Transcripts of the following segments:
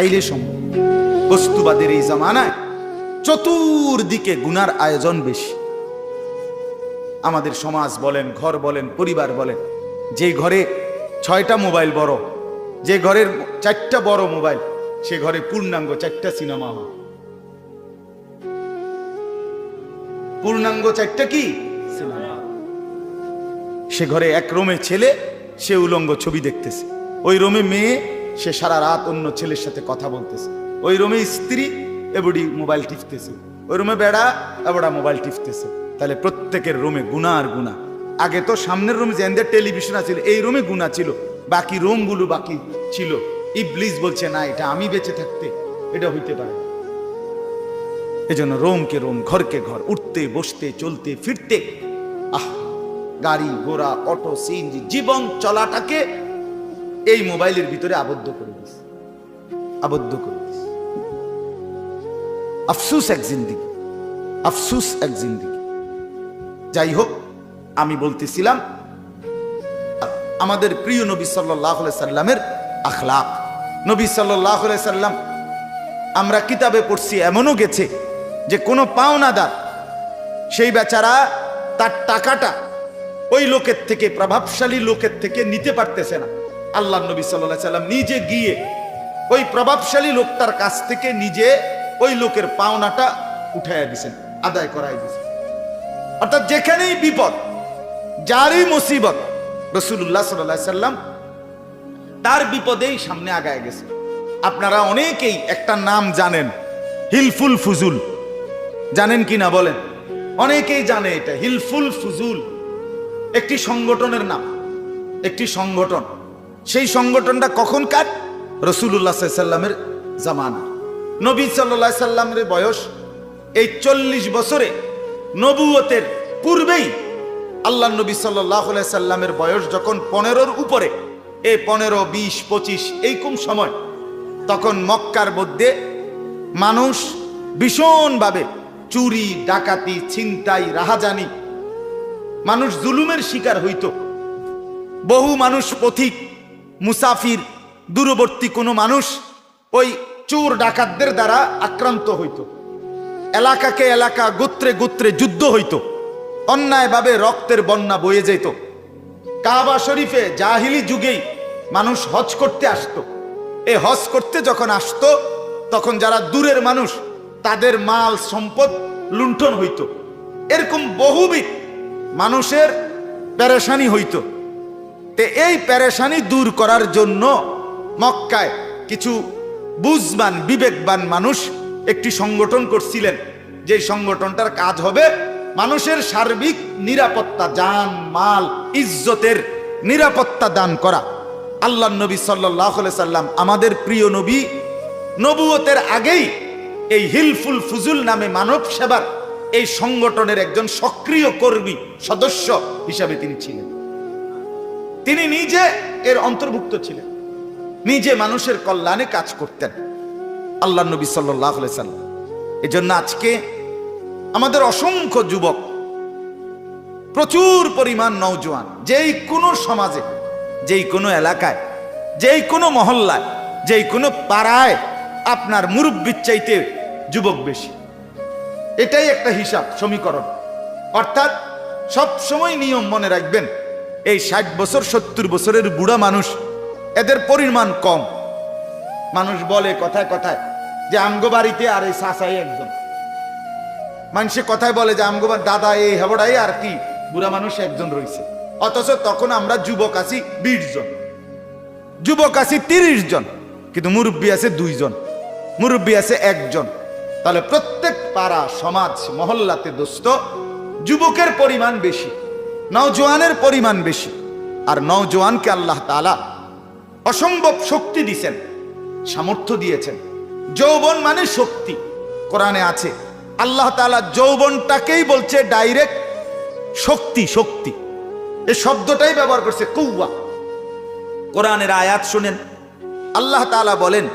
চাইলে সম্ভব বস্তুবাদের এই জামানায় চতুর্দিকে গুনার আয়োজন বেশি। আমাদের সমাজ বলেন, ঘর বলেন, পরিবার বলেন, যে ঘরে ছয়টা মোবাইল বড়, যে ঘরের চারটা বড় মোবাইল, সে ঘরে পূর্ণাঙ্গ চারটা সিনেমা হল। পূর্ণাঙ্গ চারটা কি? সিনেমা। সে ঘরে এক রোমে ছেলে, সে উলঙ্গ ছবি দেখতেছে। ওই রোমে মেয়ে সে সারা রাত অন্য ছেলের সাথে কথা বলতেছে। ওই রোমে স্ত্রী, এবডি মোবাইল টিপতেছে। ওই রুমে বেড়া, এবড়া মোবাইল টিপতেছে। তাহলে প্রত্যেকের রুমে গুণা আর গুণা। আগে তো সামনের রুমে যেন টেলিভিশন আছিল, এই রুমে গুণা ছিল। বাকি রুমগুলো বাকি ছিল। ইবলিস বলছে, না, এটা আমি বেঁচে থাকতে, এটা হইতে পারে। এজন্য রোমকে রোম, ঘরকে ঘর, উঠতে, বসতে, চলতে, ফিরতে। আহ, গাড়ি, ঘোড়া, অটো, সিএনজি, জীবন চলাটাকে এই মোবাইলের ভিতরে আবদ্ধ করে দিস আবদ্ধ করে দিস আফসুস এক জিন্দিগি। আফসুস এক জিন্দিগি। যাই হোক, আমি বলতেছিলাম, আমাদের প্রিয় নবী সাল্লাহ সাল্লামের আখলাক। নবী সাল্লাহ সাল্লাম, আমরা কিতাবে পড়ছি, এমনও গেছে যে কোনো পাওনাদার, সেই বেচারা তার টাকাটা ওই লোকের থেকে, প্রভাবশালী লোকের থেকে নিতে পারতেছে না। আল্লাহ নবী সাল্লাহ সাল্লাম নিজে গিয়ে ওই প্রভাবশালী লোকটার কাছ থেকে নিজে ওই লোকের পাওনাটা উঠাইয়া দিছেন, আদায় করাই দিছেন। অর্থাৎ যেখানেই বিপদ, যারই মুসিবত রসুল্লাহ সাল্লাহ সাল্লাম তার বিপদেই সামনে আগায় গেছে। আপনারা অনেকেই একটা নাম জানেন, হিলফুল ফুজুল। জানেন কি না বলেন? অনেকেই জানে এটা, হিলফুল ফুজুল। একটি সংগঠনের নাম, একটি সংগঠন। সেই সংগঠনটা কখন কার? রসুল্লাহ সাল্লামের জামানা। নবী সাল্লাহ সাল্লামের বয়স এই চল্লিশ বছরে নবুয়তের পূর্বেই আল্লাহ নবী সাল্লাহ সাল্লামের বয়স যখন পনেরোর উপরে এই পনেরো, বিশ, পঁচিশ, এইরকম সময়, তখন মক্কার মধ্যে মানুষ ভীষণভাবে চুরি, ডাকাতি, ছিনতাই, রাহাজানি, মানুষ জুলুমের শিকার হইত। বহু মানুষ পথিক মুসাফির, দূরবর্তী কোনো মানুষ ওই চোর ডাকাতদের দ্বারা আক্রান্ত হইত। এলাকাকে এলাকা, গোত্রে গোত্রে যুদ্ধ হইত। অন্যায়ভাবে রক্তের বন্যা বয়ে যেত। কাবা শরীফে জাহিলি যুগেই মানুষ হজ করতে আসতো। এ হজ করতে যখন আসতো, তখন যারা দূরের মানুষ, তাদের মাল সম্পদ লুণ্ঠন হইত। এরকম বহুবিধ মানুষের পেরেশানি হইত। তে এই প্যারেশানি দূর করার জন্য মক্কায় কিছু বুঝবান, বিবেকবান মানুষ একটি সংগঠন করছিলেন। যে সংগঠনটার কাজ হবে মানুষের সার্বিক নিরাপত্তা যান মাল, ইজ্জতের নিরাপত্তা দান করা। আল্লাহ নবী সাল্লাহ সাল্লাম আমাদের প্রিয় নবী নবুয়তের আগেই এই হিলফুল ফুজুল নামে মানব সেবার এই সংগঠনের একজন সক্রিয় কর্মী, সদস্য হিসাবে তিনি ছিলেন। তিনি নিজে এর অন্তর্ভুক্ত ছিলেন। নিজে মানুষের কল্যাণে কাজ করতেন। আল্লাহ নবী সাল্লাহ সাল্লাম। এই জন্য আজকে আমাদের অসংখ্য যুবক প্রচুর পরিমাণ নৌজোয়ান যেই কোনো সমাজে, যেই কোনো এলাকায়, যেই কোনো মহল্লায়, যেই কোনো পাড়ায় আপনার মুরব্বীর চাইতে যুবক বেশি। এটাই একটা হিসাব, সমীকরণ। অর্থাৎ সব সময় নিয়ম মনে রাখবেন এই ষাট বছর, সত্তর বছরের বুড়া মানুষ, এদের পরিমাণ কম। মানুষ বলে কথায় কথায় যে আমগো বাড়িতে আর এই সাসাই একজন। মানুষে কথায় বলে যে আমগোবার দাদা এই হেবড়াই আর কি, বুড়া মানুষ একজন রয়েছে অথচ তখন আমরা যুবক আছি বিশ জন। যুবক আছি তিরিশ জন, কিন্তু মুরব্বী আছে দুইজন। মুরব্বী আছে একজন। তাহলে প্রত্যেক পাড়া, সমাজ, মহল্লাতে দোস্ত, যুবকের পরিমাণ বেশি। নওজোয়ানের পরিমাণ বেশি। আর নওজোয়ানকে আল্লাহ তাআলা অসম্ভব শক্তি দিছেন, সামর্থ্য দিয়েছেন। যৌবন মানে শক্তি। কোরআনে আছে, আল্লাহ তাআলা যৌবনটাকেই বলছে ডাইরেক্ট শক্তি শক্তি। এ শব্দটাই ব্যবহার করছে কৌয়া কোরআনের আয়াত শুনেন, আল্লাহ তাআলা বলেন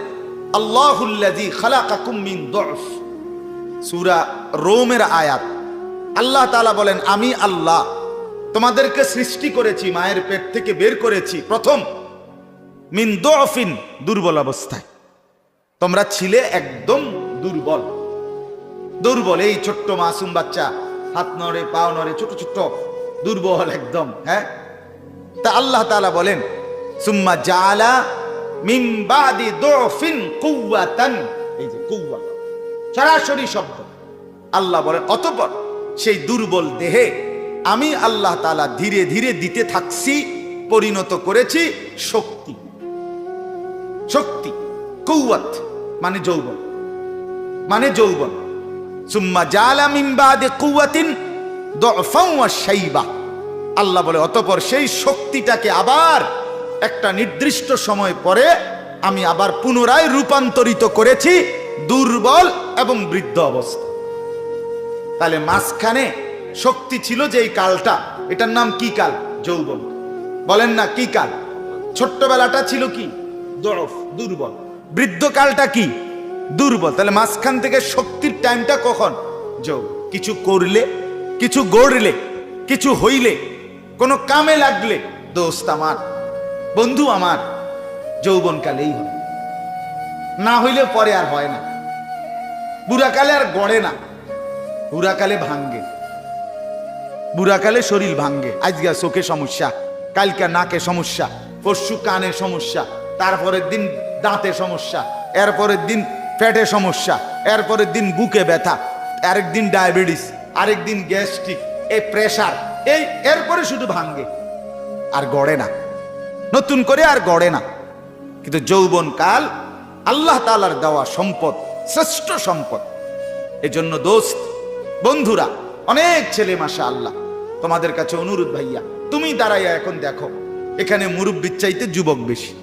দুফ। সূরা রোমের আয়াত। আল্লাহ তাআলা বলেন, আমি আল্লাহ তোমাদেরকে সৃষ্টি করেছি, মায়ের পেট থেকে বের করেছি। প্রথম, মিন দুফিন দুর্বল অবস্থায়। তোমরা ছিলে একদম দুর্বল। দুর্বল, এই ছোট্ট মাসুম বাচ্চা, হাত নড়ে, পাও নড়ে, ছোট ছোট্ট, দুর্বল একদম হ্যাঁ? তা আল্লাহ তাআলা বলেন, সুম্মা জালা মিন বাদি দুফিন কুওয়াতান। এই যে কুওয়া, সরাসরি শব্দ। আল্লাহ বলেন, অতঃপর সেই দুর্বল দেহে আমি আল্লাহ তালা ধীরে ধীরে দিতে থাকছি, পরিণত করেছি শক্তি। শক্তি কৌয়াত মানে যৌবন। মানে যৌবন। সুম্মা জালা বাদি কুওয়াতিন দুফান ওয়া শাইবা। আল্লাহ বলে, অতঃপর সেই শক্তিটাকে আবার একটা নির্দিষ্ট সময় পরে আমি আবার পুনরায় রূপান্তরিত করেছি দুর্বল এবং বৃদ্ধ অবস্থা। তাহলে মাঝখানে শক্তি ছিল যে এই কালটা। এটার নাম কি কাল? যৌবন। বলেন না, কি কাল? ছোট্টবেলাটা ছিল কি? দরফ, দুর্বল। বৃদ্ধকালটা কি? দুর্বল। তাহলে মাঝখান থেকে শক্তির টাইমটা কখন? যৌ কিছু করলে, কিছু গড়লে, কিছু হইলে, কোনো কামে লাগলে, দোস্ত আমার, বন্ধু আমার যৌবনকালেই হয়। না হইলে পরে আর হয় না। বুড়াকালে আর গড়ে না। বুড়াকালে ভাঙ্গে বুড়াকালে শরীর ভাঙ্গে। আজকে চোখে সমস্যা, কালকে নাকে সমস্যা, পরশু কানে সমস্যা, তারপরের দিন দাঁতে সমস্যা, এরপরের দিন পেটে সমস্যা, এরপরের দিন বুকে ব্যথা আরেকদিন ডায়াবেটিস আরেকদিন গ্যাস্ট্রিক, এই প্রেসার এই এরপরে শুধু ভাঙ্গে। আর গড়ে না। নতুন করে আর গড়ে না। কিন্তু যৌবন কাল আল্লাহ তালার দেওয়া সম্পদ, শ্রেষ্ঠ সম্পদ। এজন্য দোস্ত, বন্ধুরা অনেক ছেলে মাসা আল্লাহ তোমাদের কাছে অনুরোধ ভাইয়া, তুমি দাঁড়াইয়া এখন দেখো, এখানে মুরব্বির চাইতে যুবক বেশি।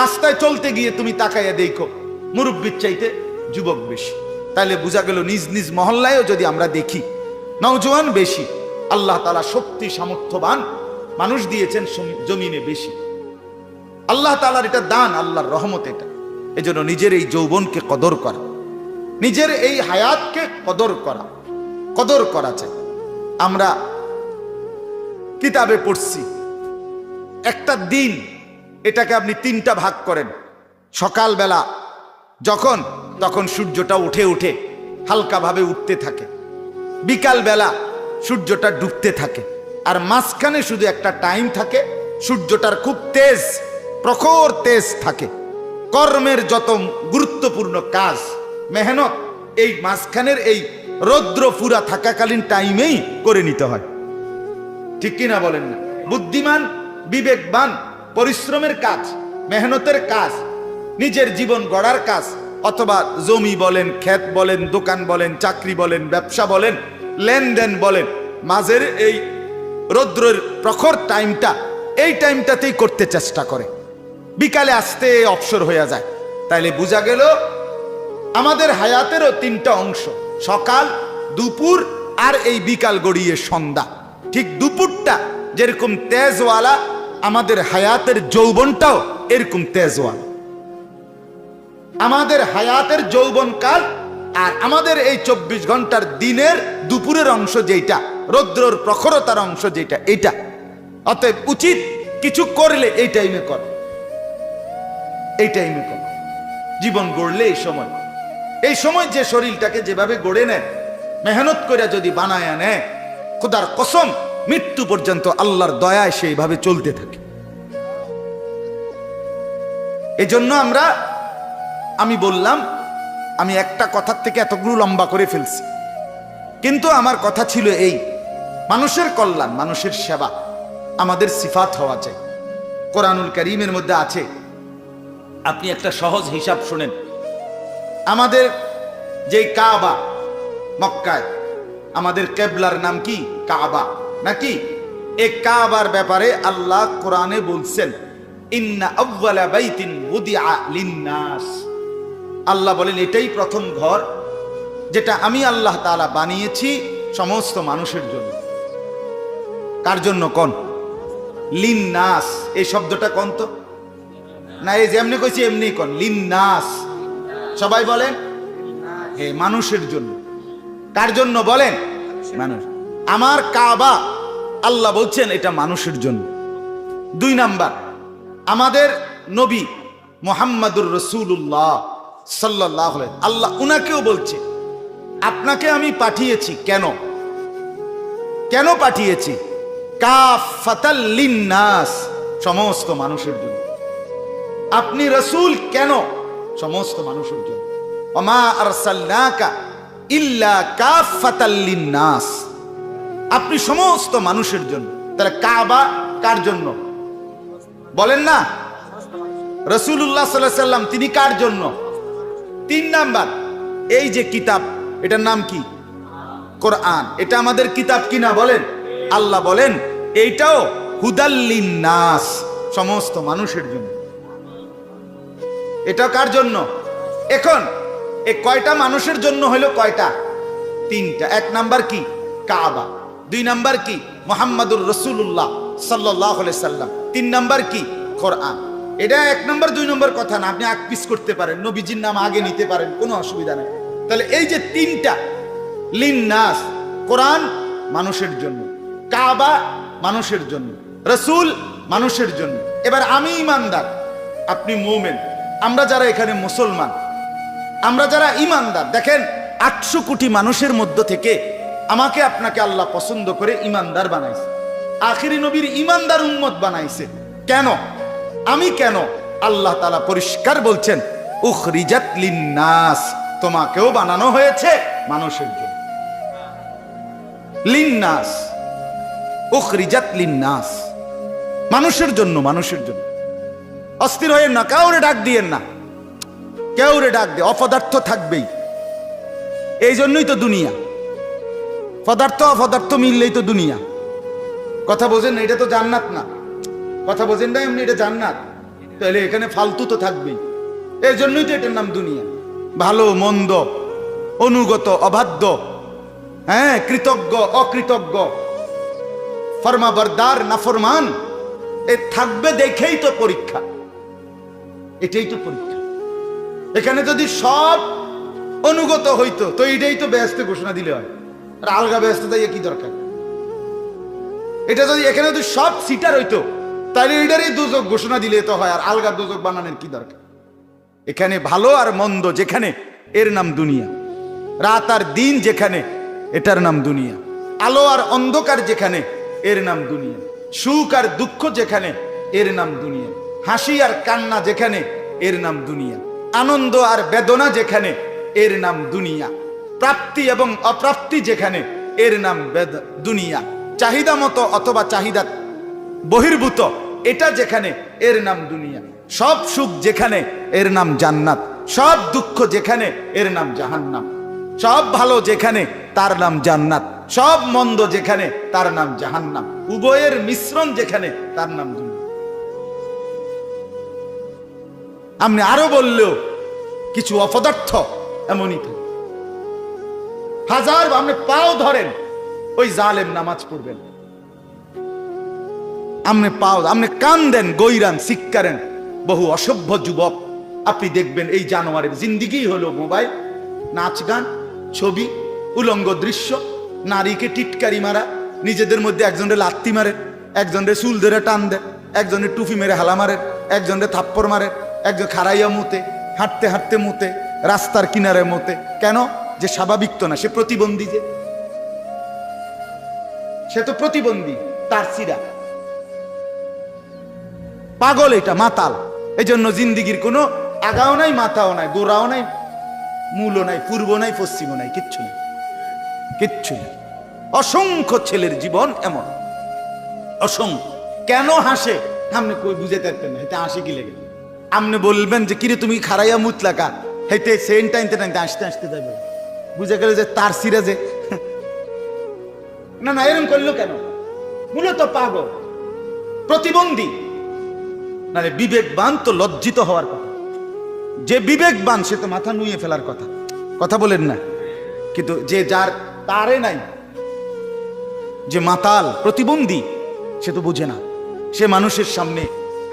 রাস্তায় চলতে গিয়ে তুমি তাকাইয়া দেখো, মুরব্বির চাইতে যুবক বেশি। তাহলে বোঝা গেল নিজ নিজ মহল্লায়ও যদি আমরা দেখি, নওজোয়ান বেশি, আল্লাহ তালা শক্তি, সামর্থ্যবান মানুষ দিয়েছেন জমিনে বেশি। আল্লাহ তালার এটা দান, আল্লাহর রহমত এটা। এজন্য নিজের এই যৌবনকে কদর করা, নিজের এই হায়াতকে কদর করা। কদর করা চাই আমরা কিতাবে পড়ছি, একটা দিন এটাকে আপনি তিনটা ভাগ করেন। সকালবেলা যখন, তখন সূর্যটা উঠে উঠে হালকাভাবে উঠতে থাকে। বিকালবেলা সূর্যটা ডুবতে থাকে। আর মাঝখানে শুধু একটা টাইম থাকে, সূর্যটার খুব তেজ, প্রখর তেজ থাকে। কর্মের যত গুরুত্বপূর্ণ কাজ, মেহনত, এই মাঝখানের এই রৌদ্র ফুরা থাকাকালীন টাইমেই করে নিতে হয়। ঠিক কিনা বলেন না? বুদ্ধিমান, বিবেকবান, পরিশ্রমের কাজ, মেহনতের কাজ, নিজের জীবন গড়ার কাজ, অথবা জমি বলেন, ক্ষেত বলেন, দোকান বলেন, চাকরি বলেন, ব্যবসা বলেন, লেনদেন বলেন, মাঝের এই রৌদ্রের প্রখর টাইমটা, এই টাইমটাতেই করতে চেষ্টা করে। বিকালে আসতে অবসর হয়ে যায়। তাইলে বোঝা গেল, আমাদের হায়াতেরও তিনটা অংশ। সকাল, দুপুর আর এই বিকাল গড়িয়ে সন্ধ্যা। ঠিক দুপুরটা যেরকম তেজওয়ালা, আমাদের হায়াতের যৌবনটাও এরকম তেজওয়ালা। আমাদের হায়াতের যৌবনকাল আর আমাদের এই চব্বিশ ঘণ্টার দিনের দুপুরের অংশ যেটা রৌদ্রর প্রখরতার অংশ যেটা এটা অতএব উচিত কিছু করলে এই টাইমে কর। এই টাইমে কর। জীবন গড়লে এই সময়। এই সময় যে শরীরটাকে যেভাবে গড়ে নেয়, মেহনত করে যদি বানায় নেয়, খুদার কসম, মৃত্যু পর্যন্ত আল্লাহর দয়ায় সেইভাবে চলতে থাকে। এজন্য আমরা, আমি বললাম, আমি একটা কথার থেকে এতগুলো লম্বা করে ফেলছি। কিন্তু আমার কথা ছিল এই, মানুষের কল্যাণ, মানুষের সেবা, আমাদের সিফাত হওয়া চাই। কোরআনুল করিমের মধ্যে আছে, আপনি একটা সহজ হিসাব শুনেন। আমাদের যে কাবা, মক্কায়, আমাদের কেবলার নাম কি? কাবা। নাকি? এ কাবার ব্যাপারে আল্লাহ কোরআনে বলছেন আল্লাহ বলেন, এটাই প্রথম ঘর যেটা আমি আল্লাহ তাআলা বানিয়েছি সমস্ত মানুষের জন্য। কার জন্য কোন? লিন্নাস। এই শব্দটা কোন তো? না, এই যেমনি কইছি, এমনি কোন? লিন্নাস। সবাই বলেন? হে মানুষের জন্য। কার জন্য বলেন? মানুষ। আমার কাবা, আল্লাহ বলছেন এটা মানুষের জন্য। দুই নাম্বার, আমাদের নবী মোহাম্মদুর রসুল্লাহ সাল্লাহ আল্লাহ উনাকেও বলছে, আপনাকে আমি পাঠিয়েছি কেন? কেন পাঠিয়েছি? কাফাতাল্লিন্নাস সমস্ত মানুষের জন্য। আপনি রসুল কেন? সমস্ত মানুষের জন্য। অমা আরসালনাকা ইল্লা কাফাতাল্লিন্নাস আপনি সমস্ত মানুষের জন্য। তাহলে কাবা কার জন্য? বলেন না। রসুল্লাহ সাল্লাহ সাল্লাম তিনি কার জন্য? তিন নাম্বার, এই যে কিতাব, এটার নাম কি? কোরআন। এটা আমাদের কিতাব কিনা বলেন? আল্লাহ বলেন, এইটাও হুদাল্লিন নাস সমস্ত মানুষের জন্য। এটা কার জন্য? এখন, এ কয়টা মানুষের জন্য হলো কয়টা? তিনটা। এক নাম্বার কি? কাবা। দুই নাম্বার কি? মোহাম্মদুর রসুল্লাহ সাল্লাহ সাল্লাম। তিন নাম্বার কি? কোরআন। এটা এক নম্বর, দুই নম্বর কথা না, আপনি আকপিস করতে পারেন, নবীজির নাম আগে নিতে পারেন, কোনো অসুবিধা নেই। তাহলে এই যে তিনটা, লিন্নাস, কোরআন মানুষের জন্য, কাবা মানুষের জন্য, রসুল মানুষের জন্য। এবার আমি ইমানদার, আপনি মৌমেন আমরা যারা এখানে মুসলমান, আমরা যারা ইমানদার, দেখেন, আটশো কোটি মানুষের মধ্য থেকে আমাকে আপনাকে আল্লাহ পছন্দ করে ইমানদার বানাইছে। আখিরি নবীর ইমানদার উম্মত বানাইছে। কেন? আমি কেন? আল্লাহ তালা পরিষ্কার বলছেন, উখরিজাত লিন্নাস। তোমাকেও বানানো হয়েছে মানুষের জন্য। লিন্নাস। উখরিজাত লিন্নাস। মানুষের জন্য মানুষের জন্য। অস্থির হয়ে না, কাউরে ডাক দিয়েন না। কেউরে ডাক দে, অপদার্থ থাকবেই। এই জন্যই তো দুনিয়া। পদার্থ, অপদার্থ মিললেই তো দুনিয়া। কথা বোঝেন না, এটা তো জান্নাত না। কথা বোঝেন না, এমনি এটা জান্নাত। তাহলে এখানে ফালতু তো থাকবেই। এই জন্যই তো এটার নাম দুনিয়া। ভালো, মন্দ, অনুগত, অবাধ্য হ্যাঁ কৃতজ্ঞ, অকৃতজ্ঞ। ফরমাবরদার, নাফরমান। এ থাকবে দেখেই তো পরীক্ষা। এটাই তো পরীক্ষা। এখানে যদি সব অনুগত হইতো, তো এটাই তো ব্যস্ত ঘোষণা দিলে হয়। আর আলগা ব্যস্ত তাই কি দরকার? এটা যদি এখানে যদি সব সিটার হইতো তাহলে এটারই দুযোগ ঘোষণা দিলে তো হয়, আর আলগা দুযোগ বানানোর কি দরকার? এখানে ভালো আর মন্দ যেখানে, এর নাম দুনিয়া। রাত আর দিন যেখানে, এটার নাম দুনিয়া। আলো আর অন্ধকার যেখানে, এর নাম দুনিয়া। সুখ আর দুঃখ যেখানে, এর নাম দুনিয়া। হাসি আর কান্না যেখানে, এর নাম দুনিয়া। আনন্দ আর বেদনা যেখানে, এর নাম দুনিয়া। প্রাপ্তি এবং অপ্রাপ্তি যেখানে, এর নাম দুনিয়া। চাহিদা মতো অথবা চাহিদা বহির্ভূত, এটা যেখানে, এর নাম দুনিয়া। সব সুখ যেখানে, এর নাম জান্নাত। সব দুঃখ যেখানে, এর নাম জাহান্নাম। সব ভালো যেখানে, তার নাম জান্নাত। সব মন্দ যেখানে, তার নাম জাহান্নাম। উভয়ের মিশ্রণ যেখানে, তার নাম দুনিয়া। আপনি আরও বললেও কিছু অপদার্থ এমনই হাজার আপনি পাও ধরেন, ওই জালেম নামাজ পড়বেন। আপনি পাও আপনি কান দেন, গৈরান, শিক্ষারেন, বহু অসভ্য যুবক। আপনি দেখবেন এই জানোয়ারের জিন্দিগি হলো মোবাইল, নাচ গান, ছবি, উলঙ্গ দৃশ্য, নারীকে টিটকারি মারা, নিজেদের মধ্যে একজনের লাত্তি মারে একজনের চুল ধরে টান দেয় একজনের টুপি মেরে হালা মারে একজনের থাপ্পড় মারে একজন খারাইয়া মুতে, হাঁটতে হাঁটতে মুতে, রাস্তার কিনারে মতে। কেন? যে স্বাভাবিক তো না, সে প্রতিবন্ধী যে। সে তো প্রতিবন্ধী, তার সিরা। পাগল এটা, মাতাল। এই জন্য জিন্দিগির কোনো আগাও নাই মাথাও নাই, গোড়াও নাই, মূলও নাই পূর্ব নাই পশ্চিম নাই, কিচ্ছু নেই। কিচ্ছু নেই। অসংখ্য ছেলের জীবন এমন। অসংখ্য। কেন হাসে? আপনি কই বুঝাতে পারতেন না এটা হাসি কি লেগে? আপনি বলবেন যে, কিরে তুমি খারাইয়া মুতলাকা? হেতে সেন টাইনতে টাইনতে আসতে আসতে যাবে বুঝে গেল যে তার সিরা যে না না এরকম করল কেন? মূলত পাগল, প্রতিবন্ধী। নারে বিবেকবান তো লজ্জিত হওয়ার কথা। যে বিবেকবান, সে তো মাথা নুয়ে ফেলার কথা। কথা বলেন না। কিন্তু যে যার তারে নাই, যে মাতাল, প্রতিবন্ধী, সে তো বুঝে না। সে মানুষের সামনে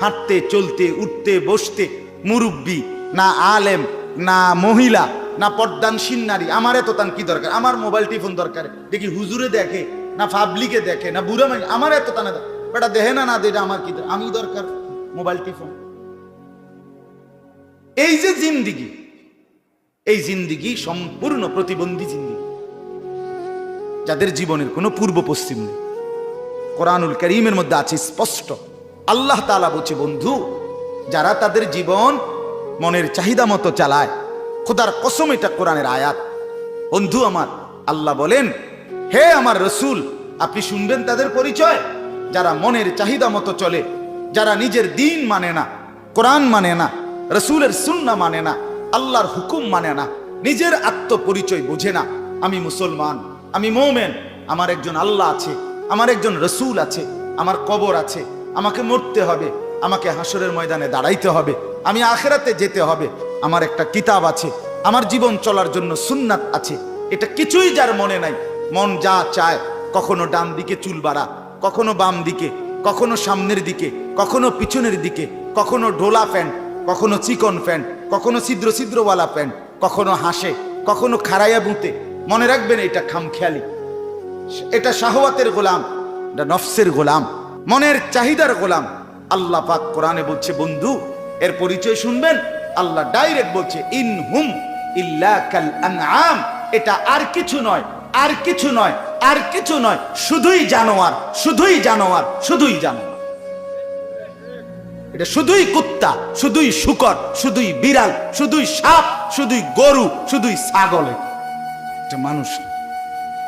হাঁটতে, চলতে, উঠতে, বসতে, মুরব্বী, না আলেম, না মহিলা, না পর্দানসীন নারী, আমার এত তান কি দরকার? আমার মোবাইল, টিফোন দরকার। দেখি হুজুরে দেখে, না পাবলিকে দেখে, না বুড়া মানে আমার এত তানা বেটা দেহে না না দে, এটা আমার কি? আমি দরকার মোবাইল, টিফোন। এই যে জিন্দিগি, এই জিন্দিগি সম্পূর্ণ প্রতিবন্ধী জিন্দিগি, যাদের জীবনের কোনো পূর্ব পশ্চিম নেই। কোরআনুল করিমের মধ্যে আছে স্পষ্ট আল্লাহ তালা বলছে, বন্ধু, যারা তাদের জীবন মনের চাহিদা মতো চালায়, খোদার কসম এটা কোরআনের আয়াত। বন্ধু আমার, আল্লাহ বলেন, হে আমার রসুল, আপনি শুনবেন তাদের পরিচয়। যারা মনের চাহিদা মতো চলে, যারা নিজের দিন মানে না, কোরআন মানে না, রসুলের সুন্না মানে না, আল্লাহর হুকুম মানে না, নিজের আত্মপরিচয় বোঝে না। আমি মুসলমান, আমি মৌমেন, আমার একজন আল্লাহ আছে, আমার একজন রসুল আছে, আমার কবর আছে আমাকে মরতে হবে, আমাকে হাসরের ময়দানে দাঁড়াইতে হবে, আমি আখেরাতে যেতে হবে। আমার একটা কিতাব আছে, আমার জীবন চলার জন্য সুন্নাত আছে। এটা কিছুই যার মনে নাই। মন যা চায়, কখনো ডান দিকে চুল বাড়া, কখনো বাম দিকে, কখনো সামনের দিকে, কখনো পিছনের দিকে, কখনো ঢোলা প্যান্ট, কখনো চিকন প্যান্ট, কখনো ছিদ্র ছিদ্রওয়ালা প্যান্ট, কখনো হাসে, কখনো খারাইয়া বুতে। মনে রাখবেন এটা খামখেয়ালি। এটা শাহওয়াতের গোলাম, এটা নফসের গোলাম। মনের চাহিদার গোলাম আল্লাহ পাক কোরআনে বলছে, বন্ধু, এর পরিচয় শুনবেন আল্লাহ ডাইরেক্ট বলছে, ইন হুম ইল্লা এটা আর কিছু নয়, আর কিছু নয়, আর কিছু নয়, শুধুই জানোয়ার শুধুই জানোয়ার শুধুই জানোয়ার এটা শুধুই কুত্তা, শুধুই শুকর, শুধুই বিড়াল, শুধুই সাপ, শুধুই গরু, শুধুই ছাগল এটা। মানুষ।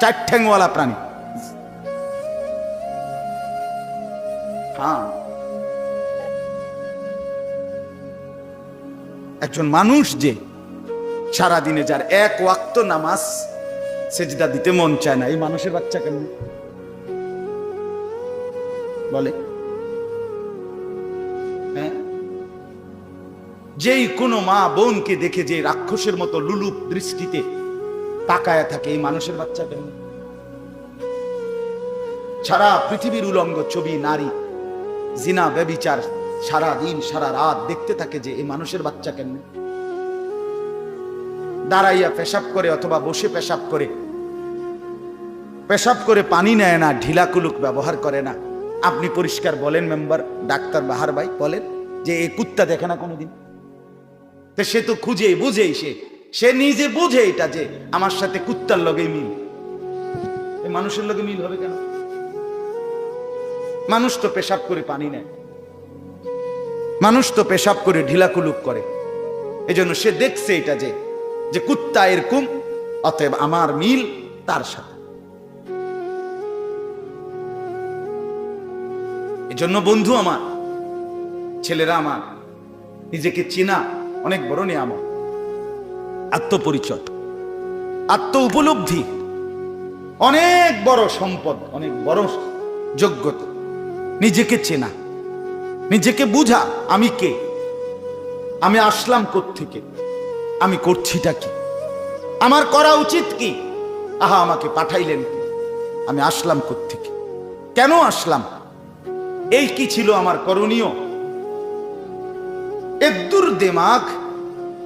চার ঠ্যাংওয়ালা প্রাণী হ্যাঁ একজন মানুষ যে সারা দিনে যার এক ওয়াক্ত নামাজ সেজদা দিতে মন চায় না, এই মানুষের বাচ্চা কেমন? বলে। হ্যাঁ? যেই কোনো মা বোনকে দেখে যে রাক্ষসের মতো লুলুপ দৃষ্টিতে তাকায়া থাকে, এই মানুষের বাচ্চা কেন সারা পৃথিবীর উলঙ্গ ছবি, নারী জিনা ব্যবিচার সারা দিন, সারা রাত দেখতে থাকে যে এই মানুষের বাচ্চা কেন দাঁড়াইয়া পেশাব করে অথবা বসে পেশাব করে। পেশাব করে পানি নেয় না, ঢিলা কুলুক ব্যবহার করে না। আপনি পরিষ্কার বলেন মেম্বার, ডাক্তার বাহার ভাই বলেন যে এই কুত্তা দেখে না কোনোদিন? তো সে তো খুঁজে বুঝেই সে। সে নিজে বুঝে এটা যে আমার সাথে কুত্তার লগে মিল। মানুষের লগে মিল হবে কেন? মানুষ তো পেশাব করে পানি নেয়। মানুষ তো পেশাব করে ঢিলাকুলুক করে। এজন্য সে দেখছে এটা যে যে কুত্তা এরকম, অতএব আমার মিল তার সাথে। এজন্য বন্ধু আমার, ছেলেরা আমার, নিজেকে চেনা অনেক বড় নিয়ামক আত্মপরিচয়, আত্ম উপলব্ধি, অনেক বড় সম্পদ, অনেক বড় যোগ্যতা। নিজেকে চেনা। নিজেকে বুঝা, আমি কে? আমি আসলাম থেকে আমি করছিটা কি? আমার করা উচিত কি? আহা, আমাকে পাঠাইলেন আমি আসলাম থেকে কেন আসলাম? এই কি ছিল আমার করণীয়? এদ্দুর দেমাগ,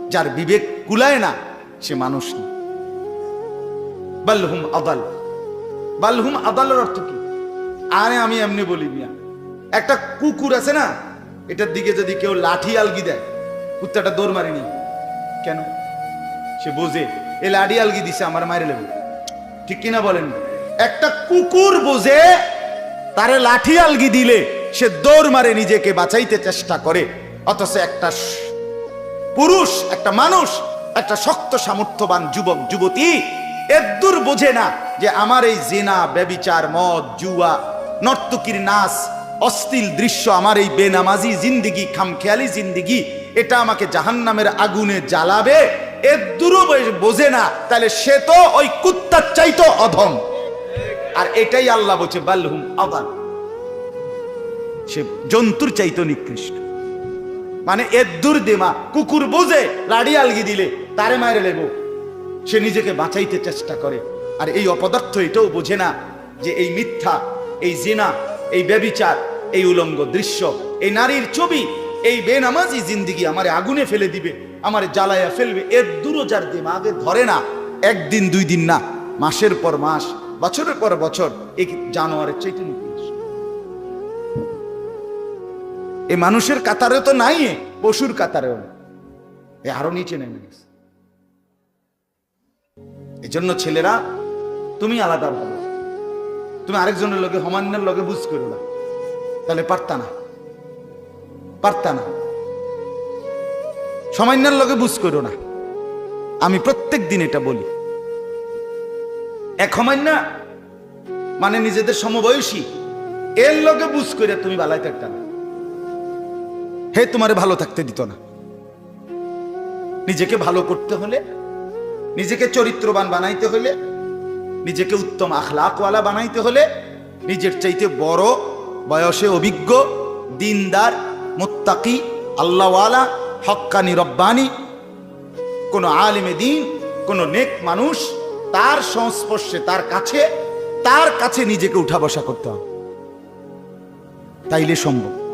যার বিবেক কুলায় না, সে মানুষ না। বাল্হুম আদাল। বাল্হুম আদালের অর্থ কি? আরে আমি এমনি বলি মিয়া। একটা কুকুর আছে না, এটার দিকে যদি কেউ লাঠি আলগি দেয়, কুত্তাটা দৌড় মারেনি। কেন? সে বোঝে, এ লাঠি আলগি দিছে, আমার মারে লেবে। ঠিক কিনা বলেন? একটা কুকুর বোঝে, তারে লাঠি আলগি দিলে সে দৌড় মারে, নিজেকে বাঁচাইতে চেষ্টা করে। অথচ একটা পুরুষ, একটা মানুষ, একটা শক্ত, সামর্থ্যবান যুবক, যুবতী এদ্দুর বোঝে না যে আমার এই জেনা, ব্যবিচার, মদ, জুয়া, নর্তকীর নাচ অস্থিল দৃশ্য আমার এই বেনামাজি জিন্দিগি, খামখেয়ালি জিন্দিগি, এটা আমাকে জাহান্নামের আগুনে জ্বালাবে। এদ্দুরও বে- বোঝে না, তাহলে সে তো ওই কুত্তার চাইতো অধম। আর এটাই আল্লাহ বলছে, বাল্হুম আদাল সে জন্তুর চাইতো নিকৃষ্ট। মানে এদ্দুর দেমা, কুকুর বোঝে, লাড়ি আলগি দিলে, তারে মায়ের লেব। সে নিজেকে বাঁচাইতে চেষ্টা করে। আর এই অপদার্থ এটাও বোঝে না যে এই মিথ্যা, এই জেনা এই ব্যবিচার, এই উলঙ্গ দৃশ্য, এই নারীর ছবি, এই বেনামাজি জিন্দিগি আমারে আগুনে ফেলে দিবে, আমারে জ্বালায়া ফেলবে, এর দূরও যার দিমাগে ধরে না, একদিন দুই দিন না, মাসের পর মাস, বছরের পর বছর, এই জানোয়ারের চাইতে এই মানুষের কাতারে তো নাই পশুর কাতারেও। এ আরও নিচে নেমে গেছে। এই জন্য ছেলেরা, তুমি আলাদা ভালো তুমি আরেকজনের লগে হমান্যের লগে বুঝ করো না তাহলে পারতা না। পারতা না। সমান্যের লগে বুঝ করো না। আমি প্রত্যেক দিন এটা বলি। এক হমান্যা মানে নিজেদের সমবয়সী, এর লগে বুঝ করে তুমি বালাই থাকতা না। হে, তোমারে ভালো থাকতে দিত না। নিজেকে ভালো করতে হলে, নিজেকে চরিত্রবান বানাইতে হলে নিজেকে উত্তম আখলাকওয়ালা বানাইতে হলে নিজের চাইতে বড় বয়সে অভিজ্ঞ, দিনদার, মোত্তাকি, আল্লাহওয়ালা, হক্কানি রব্বানি, কোনো আলিমে দিন, কোনো নেক মানুষ, তার সংস্পর্শে, তার কাছে তার কাছে নিজেকে উঠা বসা করতে হবে। তাইলে সম্ভব।